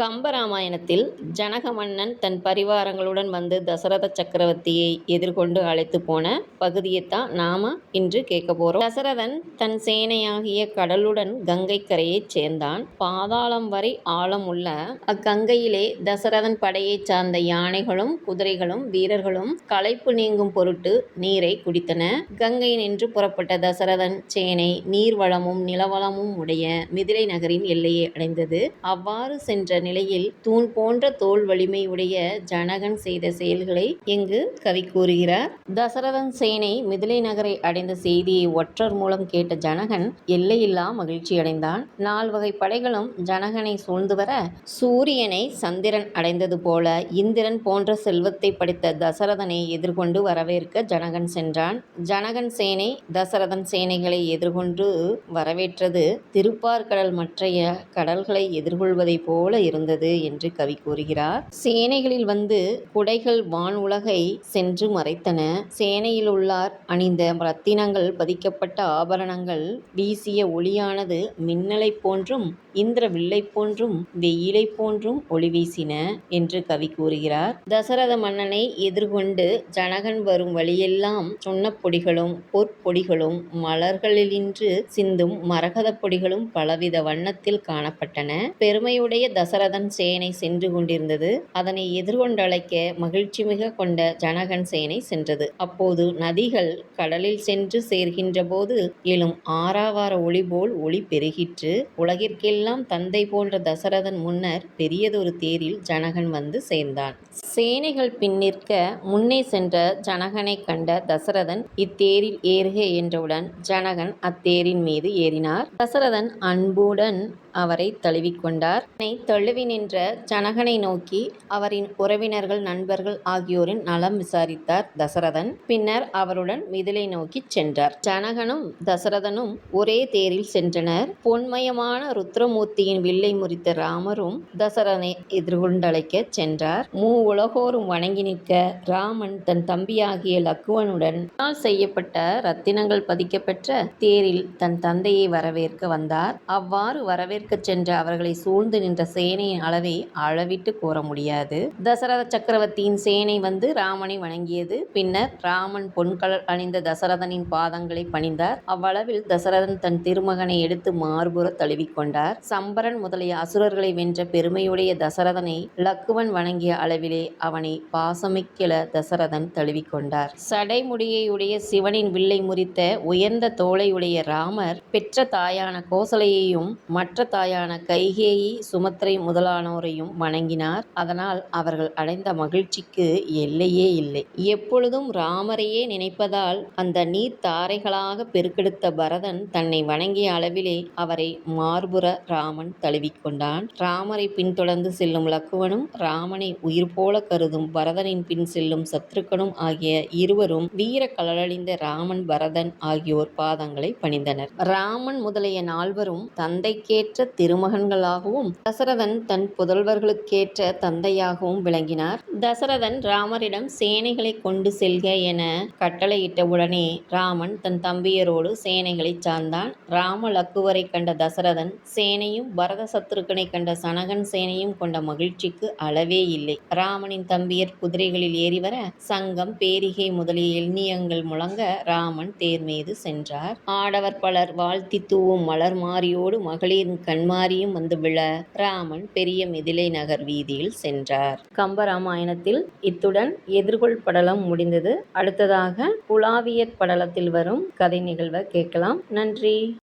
கம்பராமாயணத்தில் ஜனக மன்னன் தன் பரிவாரங்களுடன் வந்து தசரத சக்கரவர்த்தியை எதிர்கொண்டு அழைத்து போன பகுதியைத்தான் நாம இன்று கேட்க போறோம். தசரதன் தன் சேனையாகிய கடலுடன் கங்கை கரையைச் சேர்ந்தான். பாதாளம் வரை ஆழம் உள்ள அக்கங்கையிலே தசரதன் படையைச் சார்ந்த யானைகளும் குதிரைகளும் வீரர்களும் களைப்பு நீங்கும் பொருட்டு நீரை குடித்தன. கங்கை நின்று புறப்பட்ட தசரதன் சேனை நீர்வளமும் நிலவளமும் உடைய மிதிரை நகரின் எல்லையை அடைந்தது. அவ்வாறு சென்ற நிலையில் தூண் போன்ற தோல் வலிமை உடைய ஜனகன் செய்த செயல்களை இங்கு கவி கூறுகிறார்? தசரதன் சேனை மிதிலை நகரை அடைந்த செய்தியை ஒற்றர் மூலம் கேட்ட ஜனகன் எல்லையில்லா மகிழ்ச்சி அடைந்தான். நால்வகை படைகளும் ஜனகனை சூழ்ந்து வர சூரியனை சந்திரன் அடைந்தது போல இந்திரன் போன்ற செல்வத்தை படைத்த தசரதனை எதிர்கொண்டு வரவேற்க ஜனகன் சென்றான். ஜனகன் சேனை தசரதன் சேனைகளை எதிர்கொண்டு வரவேற்றது திருப்பார்கடல் மற்றைய கடல்களை எதிர்கொள்வதைப் போல இருந்தது என்று கவி கூறுகிறார். சேனைகளில் வந்து குடைகள் வான் உலகை சென்று மறைத்தன. சேனையில் உள்ளார் அணிந்த ரத்தினங்கள் பதிக்கப்பட்ட ஆபரணங்கள் வீசிய ஒளியானது மின்னலைப் போன்றும் இந்திர வில்லை போன்றும் வெயிலை போன்றும் ஒளி வீசின என்று கவி கூறுகிறார். தசரத மன்னனை எதிர்கொண்டு ஜனகன் வரும் வழியெல்லாம் சுண்ணப் பொடிகளும் பொற்பொடிகளும் மலர்களிலின்று சிந்தும் மரகதப் பொடிகளும் பலவித வண்ணத்தில் காணப்பட்டன. பெருமையுடைய தசர தசரதன் சேனை சென்று கொண்டிருந்தது. அதனை எதிர்கொண்டழைக்க மகிழ்ச்சி மிக கொண்ட ஜனகன் சேனை சென்றது. அப்போது நதிகள் கடலில் சென்று சேர்கின்ற போது எழும் ஆறாவார ஒளி போல் ஒளி பெருகிற்று. உலகிற்கெல்லாம் தந்தை போன்ற தசரதன் முன்னர் பெரியதொரு தேரில் ஜனகன் வந்து சேர்ந்தான். சேனைகள் பின்னிற்க முன்னே சென்ற ஜனகனை கண்ட தசரதன் இத்தேரில் ஏறுக என்றவுடன் ஜனகன் அத்தேரின் மீது ஏறினார். தசரதன் அன்புடன் அவரை தழுவிக்கொண்டார். தழுவி நின்ற ஜனகனை நோக்கி அவரின் உறவினர்கள் நண்பர்கள் ஆகியோரின் நலம் விசாரித்தார் தசரதன். பின்னர் அவருடன் மிதிலை நோக்கி சென்றார். ஜனகனும் தசரதனும் ஒரே தேரில் சென்றனர். பொன்மயமான ருத்ரமூர்த்தியின் வில்லை முறித்த ராமரும் தசரதனை எதிர்கொண்டழைக்க சென்றார். மூ உலகோரும் வணங்கி நிற்க ராமன் தன் தம்பியாகிய லக்குவனுடன் செய்யப்பட்ட ரத்தினங்கள் பதிக்கப்பெற்ற தேரில் தன் தந்தையை வரவேற்க வந்தார். அவ்வாறு வரவேற்கச் சென்ற அவர்களை சூழ்ந்து நின்ற வேதனையின் அளவை அளவிட்டு கூற முடியாது. தசரத சக்கரவர்த்தியின் சேனை வந்து ராமனை வணங்கியது. பின்னர் ராமன் பொன்கலர் அணிந்த தசரதனின் பாதங்களை பணிந்தார். அவ்வளவில் தசரதன் தன் திருமகனை எடுத்து மார்புற தழுவிக்கொண்டார் சம்பரன் முதலிய அசுரர்களை வென்ற பெருமையுடைய தசரதனை லக்குவன் வணங்கிய அளவிலே அவனை பாசமிக்கல தசரதன் தழுவிக்கொண்டார் சடைமுடியையுடைய சிவனின் வில்லை முறித்த உயர்ந்த தோளையுடைய ராமர் பெற்ற தாயான கோசலையையும் மற்ற தாயான கைகேயி சுமத்திரை முதலானோரையும் வணங்கினார். அதனால் அவர்கள் அடைந்த மகிழ்ச்சிக்கு எல்லையே இல்லை. எப்பொழுதும் ராமரையே நினைப்பதால் அந்த நீர் தாரைகளாக பெருக்கெடுத்த பரதன் தன்னை வணங்கிய அளவிலே அவரை மார்புற ராமன் தழுவிக்கொண்டான். ராமரை பின்தொடர்ந்து செல்லும் லக்குவனும் ராமனை உயிர் போல கருதும் பரதனின் பின் செல்லும் சத்ருக்கனும் ஆகிய இருவரும் வீர கலரழிந்த ராமன் பரதன் ஆகியோர் பாதங்களை பணிந்தனர். ராமன் முதலிய நால்வரும் தந்தைக்கேற்ற திருமகன்களாகவும் தசரதன் தன் புதல்வர்களுக்கேற்ற தந்தையாகவும் விளங்கினார். தசரதன் ராமரிடம் சேனைகளை கொண்டு செல்க என கட்டளையிட்டவுடனே ராமன் தன் தம்பியரோடு சேனைகளை சார்ந்தான். ராம லக்குவரை கண்ட தசரதன் சேனையும் பரத சத்ருக்கனை கண்ட சனகன் சேனையும் கொண்ட மகிழ்ச்சிக்கு அளவே இல்லை. ராமனின் தம்பியர் குதிரைகளில் ஏறிவர சங்கம் பேரிகை முதலிய எண்ணியங்கள் முழங்க ராமன் தேர் மீது சென்றார். ஆடவர் பலர் வாழ்த்தி தூவும் மலர் மாறியோடு மகளிரின் கண்மாரியும் வந்து விழ ராமன் பெரிய மிதிலை நகர் வீதியில் சென்றார். கம்பராமாயணத்தில் இத்துடன் எதிர்கொள் படலம் முடிந்தது. அடுத்ததாக புலாவியற் படலத்தில் வரும் கதை நிகழ்வை கேட்கலாம். நன்றி.